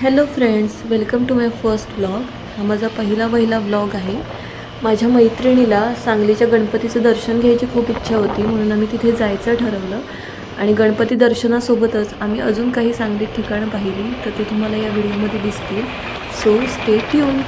Hello friends welcome to my first blog हा माझा पहिला पहिला ब्लॉग आहे. माझ्या मैत्रिणीला सांगलीच्या गणपतीचं दर्शन घ्यायची खूप इच्छा होती म्हणून आम्ही तिथे जायचं ठरवलं. आणि गणपती दर्शनासोबतच आम्ही अजून काही सांगलीत ठिकाणं पाहिली तर ते तुम्हाला या व्हिडिओमध्ये दिसतील. सो स्टे ट्यून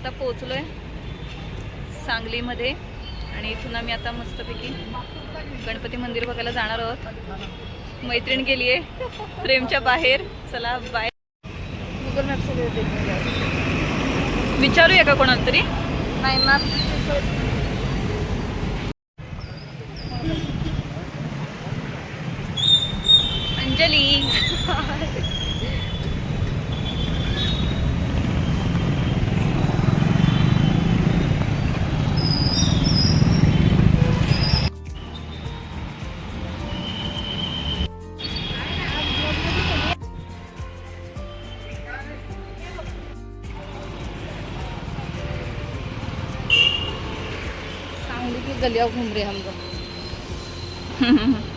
आता पोहोचलोय सांगलीमध्ये. आणि इथून आम्ही आता मस्तपैकी गणपती मंदिर बघायला जाणार आहोत. मैत्रीण गेली आहे. फ्रेमच्या बाहेर. चला बाय गुगल मॅप विचारूया का कोणाला तरी? नाही मॅप गलिया घूम रहे हम लोग।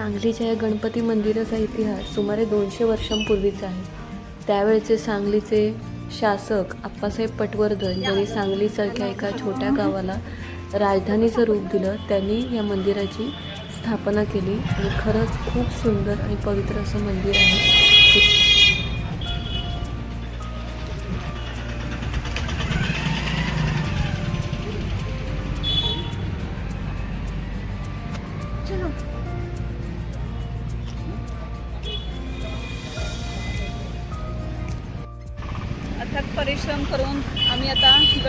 सांगलीच्या या गणपती मंदिराचा इतिहास सुमारे दोनशे वर्षांपूर्वीचा आहे. त्यावेळचे सांगलीचे शासक आप्पासाहेब पटवर्धन यांनी सांगलीसारख्या एका छोट्या गावाला राजधानीचं रूप दिलं. त्यांनी या मंदिराची स्थापना केली आणि खरंच खूप सुंदर आणि पवित्र असं मंदिर आहे.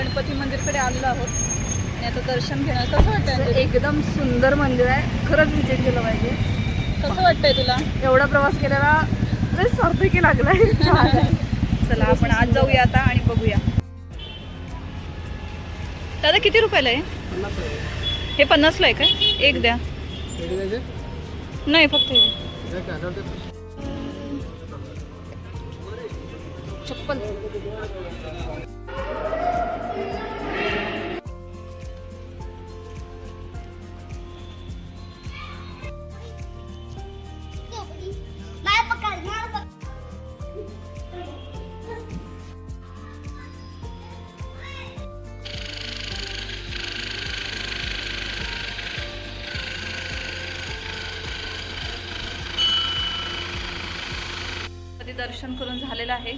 गणपती मंदिरकडे आलेलो आहोत. आणि आता दर्शन घेणार. कसं वाटतंय अंजली? एकदम सुंदर मंदिर आहे. खरंच विजिट केलं पाहिजे. कसं वाटतंय तुला? एवढा प्रवास केलेला सार्थकी लागलाय. चला आपण आज जाऊया आता आणि बघूया. दादा किती रुपयाला आहे? हे पन्नासला आहे काय? एक द्या. नाही फक्त हे. चप्पल. दर्शन करून झालेलं आहे.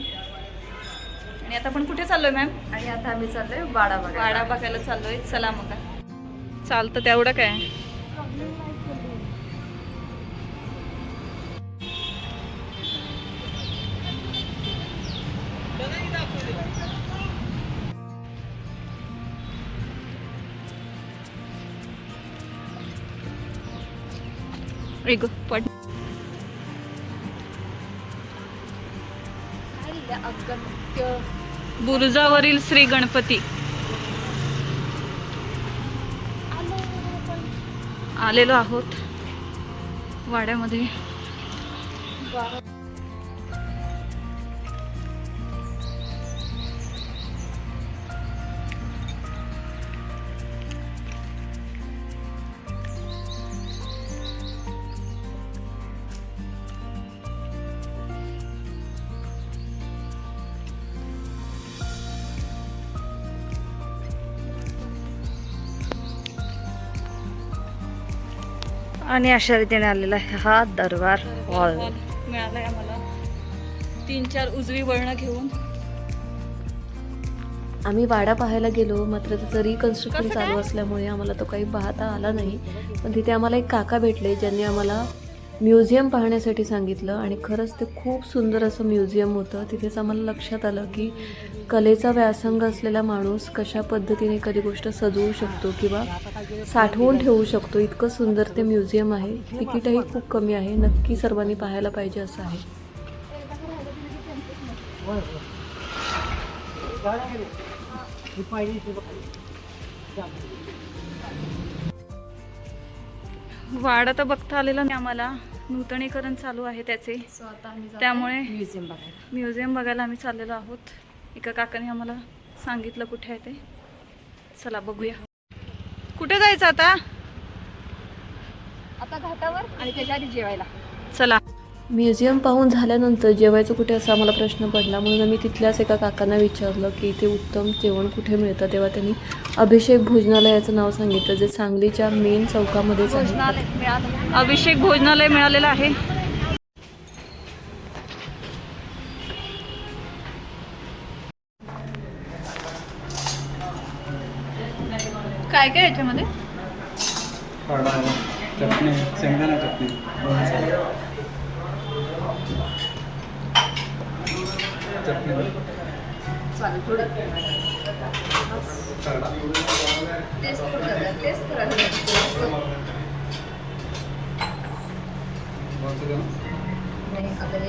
आणि आता आपण कुठे चाललोय मॅम आणि आता आम्ही चाललोय वाडा बघा वाडा बघायला चाललोय. चला मग चालतं तेवढं काय? ऐक बुरुजावरील श्री गणपती. आलेलो आहोत. वाड्यामध्ये. आणि अशा रीतीने आलेला आहे हा दरबार हॉल. मिळालाय आम्हाला. तीन चार उजवी वळणं घेऊन. आम्ही वाडा पाहायला गेलो मात्र त्याचं रिकन्स्ट्रक्शन चालू? असल्यामुळे आम्हाला तो काही पाहता आला नाही. पण तिथे आम्हाला एक काका भेटले ज्यांनी आम्हाला म्युझियम पाहण्यासाठी सांगितलं आणि खरंच ते खूप सुंदर असं म्युझियम होतं. तिथेच आम्हाला लक्षात आलं की कलेचा व्यासंग असलेला माणूस कशा पद्धतीने कधी गोष्ट सजवू शकतो किंवा साठवून ठेवू शकतो. इतकं सुंदर ते म्युझियम आहे. तिकीटही खूप कमी आहे. नक्की सर्वांनी पाहायला पाहिजे असं आहे. वाडा तर बघता आलेला नाही आम्हाला. नूतनीकरण चालू आहे त्याचे. सो आता आम्ही जातो त्यामुळे म्युझियम बघायला. म्युझियम बघायला आम्ही चाललेलो आहोत. एका काकाने आम्हाला सांगितलं कुठे आहे ते. चला बघूया. कुठे जायचं आता? आता घाटावर आणि त्याच्या आधी जेवायला. चला. म्युझियम पाहून झाल्यानंतर जेवायचं कुठे असा मला प्रश्न पडला. म्हणून आम्ही तिथल्याच एका काकांना विचारलं की इथे उत्तम जेवण कुठे मिळतं? तेव्हा त्यांनी अभिषेक भोजनालयाचं नाव सांगितलं जे सांगलीच्या मेन चौकामध्येच आहे भोजनालय मिळालं. अभिषेक भोजनालय मिळालेलं आहे. काय काय याच्यामध्ये? चटणी चालेल थोडं टेस्ट करूया टेस्ट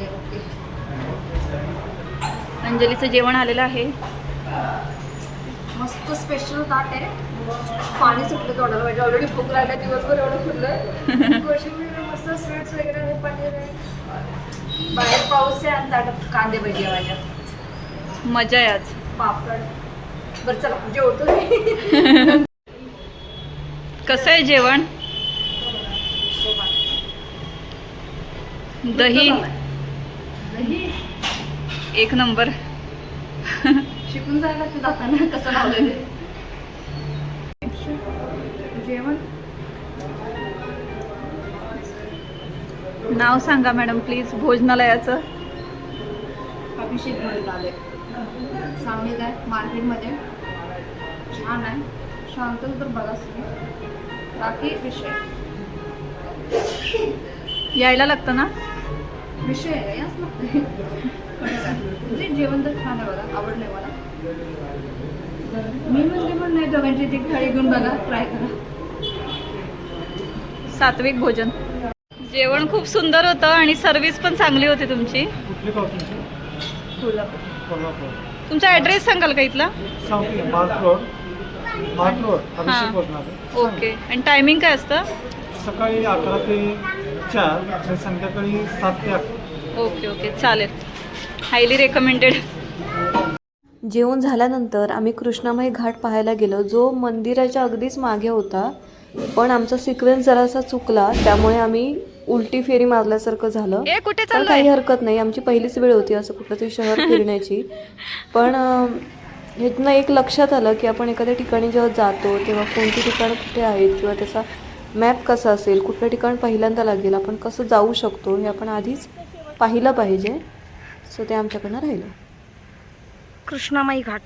ओके अंजलीचं जेवण आलेलं आहे. मस्त स्पेशल ताट आहे. पाणी सुटलं तोंडाला म्हणजे ऑलरेडी भूक लागल्या दिवसभर एवढं फुललं मस्त स्वीट्स वगैरे आहे. बाहेर पाऊस आहे आणि ताटात कांदे भजी माझ्या मजा आहे आज. पापड. बरं चला जेवतो. कसं आहे जेवण? दही? दही. एक नंबर. शिकून जायला ते जाताना कसं लावलं ते. जेवण? नाव सांगा मॅडम प्लीज भोजनालयाचं. अभिषेक आले सांगलीत आहे मार्केटमध्ये. छान आहे. शांत तर बघा बाकी विषय? यायला लागतं ना? विषय याच लागते म्हणजे जेवण तर छान आहे बघा. आवडलंय मला. मी म्हणते पण नाही दोघांची ती थाळी घेऊन बघा. ट्राय करा. सात्विक भोजन. जेवण खूप सुंदर होतं आणि सर्व्हिस पण चांगली होती तुमची. कुठली गाव तुमची कोल्हापूर. कोल्हापूर. तुमचा ॲड्रेस सांगाल का इथला? सांगते मार्क रोड. मार्क रोड हां. अभिषेक भोजनालय ओके. आणि टायमिंग काय असतं? सकाळी अकरा ते चार आणि संध्याकाळी सात ते अकरा ओके ओके. चालेल. हायली रेकमेंडेड जेवण झाल्यानंतर आम्ही कृष्णामाई घाट पाहायला गेलो जो मंदिराच्या अगदीच मागे होता. पण आमचा सिक्वेन्स जरासा चुकला त्यामुळे आम्ही उलटी फेरी मारल्यासारखं झालं. कुठे पण काही हरकत नाही. आमची पहिलीच वेळ होती असं कुठलं तरी शहर फिरण्याची. पण ह्यातनं एक लक्षात आलं की आपण एखाद्या ठिकाणी जेव्हा जातो तेव्हा कोणती ठिकाणं कुठे आहेत किंवा त्याचा मॅप कसा असेल कुठलं ठिकाण पहिल्यांदा लागेल आपण कसं जाऊ शकतो हे आपण आधीच पाहिलं पाहिजे. सो ते आमच्याकडनं राहिलं. कृष्णामाई घाट.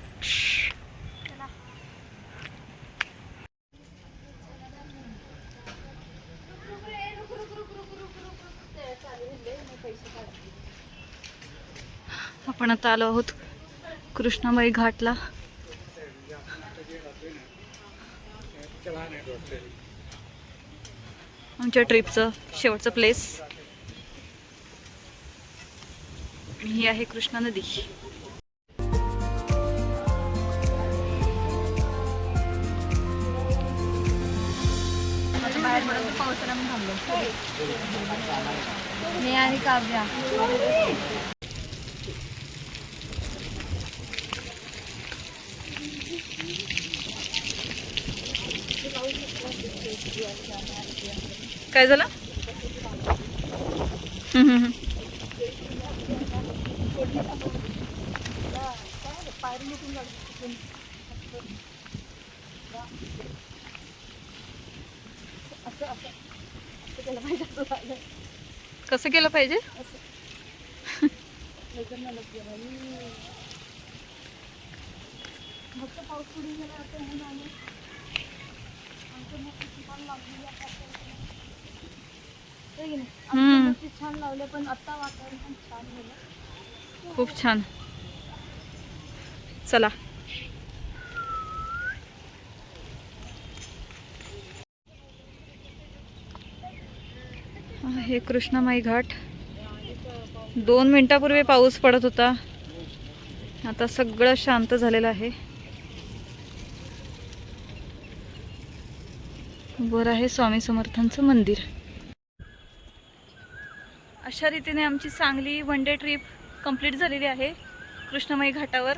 आपण आता आलो आहोत कृष्णामाई घाटला. आमच्या ट्रिपचं शेवटचं प्लेस ही आहे कृष्णा नदी. मी आणि काव्या. काय झालं? हम्म, केलं पाहिजे असं झालं कसं केलं पाहिजे? फक्त पाऊस पुढे गेला आता हे झालं आमचं मग किती छान लावले पण आता वातावरण पण छान झालं खूप छान. चला. हे कृष्णामाई घाट. दोन मिनिटापूर्वी पाऊस पडत होता. आता सगळं शांत झालेलं आहे. वर आहे स्वामी समर्थांचं मंदिर. अशा रीतीने आमची चांगली वन डे ट्रिप कंप्लीट झालेली आहे. कृष्णमाई घाटावर.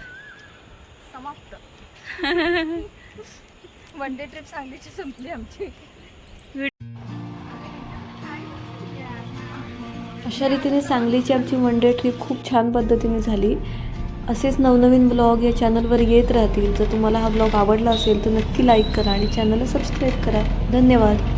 समाप्त. वन डे ट्रिप सांगलीची संपली आमची. अशा रीतीने सांगलीची आमची वन डे ट्रिप खूप छान पद्धतीने झाली. असेच नवनवीन ब्लॉग या चॅनलवर येत राहतील. जर तुम्हाला हा ब्लॉग आवडला असेल तर नक्की लाईक करा आणि चॅनलला सबस्क्राईब करा. धन्यवाद.